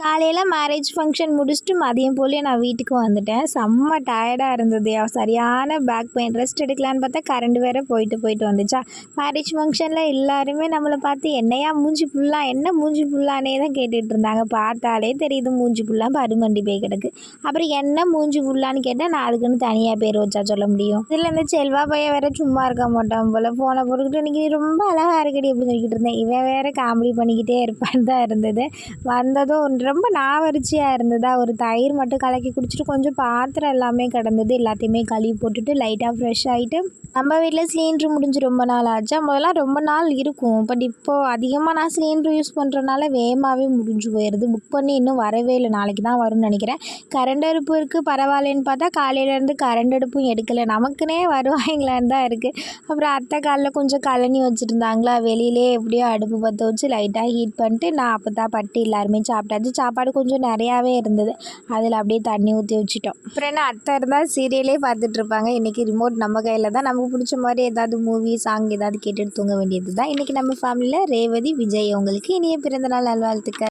காலையில் marriage function முடிச்சுட்டு மதியம் போல் நான் வீட்டுக்கு வந்துட்டேன். செம்ம டயர்டாக இருந்தது. சரியான பேக் பெயின் ரெஸ்ட் எடுக்கலான்னு பார்த்தா கரண்ட் வேறு போயிட்டு போயிட்டு வந்துச்சா. மேரேஜ் ஃபங்க்ஷனில் எல்லாருமே நம்மளை பார்த்து என்னையா மூஞ்சி ஃபுல்லாக என்ன மூஞ்சி புல்லானே தான் கேட்டுட்டு இருந்தாங்க. பார்த்தாலே தெரியுது மூஞ்சி ஃபுல்லாக பருமண்டி போய் கிடக்கு. அப்புறம் என்ன மூஞ்சி புல்லான்னு கேட்டால் நான் அதுக்குன்னு தனியாக பேர் வச்சா சொல்ல முடியும். இதில் இந்த செல்வா பையன் வேற சும்மா இருக்க மாட்டான் போல். ஃபோனை போட்டுக்கிட்டு இன்னைக்கு ரொம்ப அழகாக இருக்கடி அப்படின்னு சொல்லிக்கிட்டு இருந்தேன். இவன் வேற காமெடி பண்ணிக்கிட்டே இருப்பான் தான் இருந்தது. வந்ததும் ஒன்று ரொம்ப நாவரிச்சியாக இருந்ததா? ஒரு தயிர் மட்டும் கலக்கி குடிச்சிட்டு கொஞ்சம் பாத்திரம் எல்லாமே கிடந்தது. எல்லாத்தையுமே கழுவி போட்டுட்டு லைட்டாக ஃப்ரெஷ் ஆகிட்டு நம்ம வீட்டில் சிலிண்ட்ரு முடிஞ்சு ரொம்ப நாள் ஆச்சா. முதல்ல ரொம்ப நாள் இருக்கும். பட் இப்போது அதிகமாக நான் சிலிண்ட்ரு யூஸ் பண்ணுறனால வேகமாகவே முடிஞ்சு போயிடுது புக் பண்ணி இன்னும் வரவே இல்லை. நாளைக்கு தான் வரும்னு நினைக்கிறேன். கரண்ட் அடுப்பு இருக்குது பரவாயில்லன்னு பார்த்தா காலையிலேருந்து கரண்ட் அடுப்பும் எடுக்கலை. நமக்குனே வருவாங்களான்னு தான் இருக்குது அப்புறம் அத்தை காலில் கொஞ்சம் கழனி வச்சுருந்தாங்களா? வெளியிலே எப்படியோ அடுப்பு பற்ற வச்சு லைட்டாக ஹீட் பண்ணிட்டு நான் அப்போ தான் பட்டு எல்லாருமே சாப்பிட்டாச்சு. சாப்பாடு கொஞ்சம் நிறையாவே இருந்தது. அதில் அப்படியே தண்ணி ஊற்றி வச்சுட்டோம். அப்புறம் என்ன அத்தை இருந்தால் சீரியலே பார்த்துட்ருப்பாங்க இன்றைக்கி ரிமோட் நம்ம கையில் தான். நமக்கு பிடிச்ச மாதிரி ஏதாவது மூவி சாங் ஏதாவது கேட்டுட்டு தூங்க வேண்டியது தான் இன்றைக்கி நம்ம ஃபேமிலியில் ரேவதி விஜய் உங்களுக்கு இனிய பிறந்தநாள் நல்வாழ்த்துக்கள்.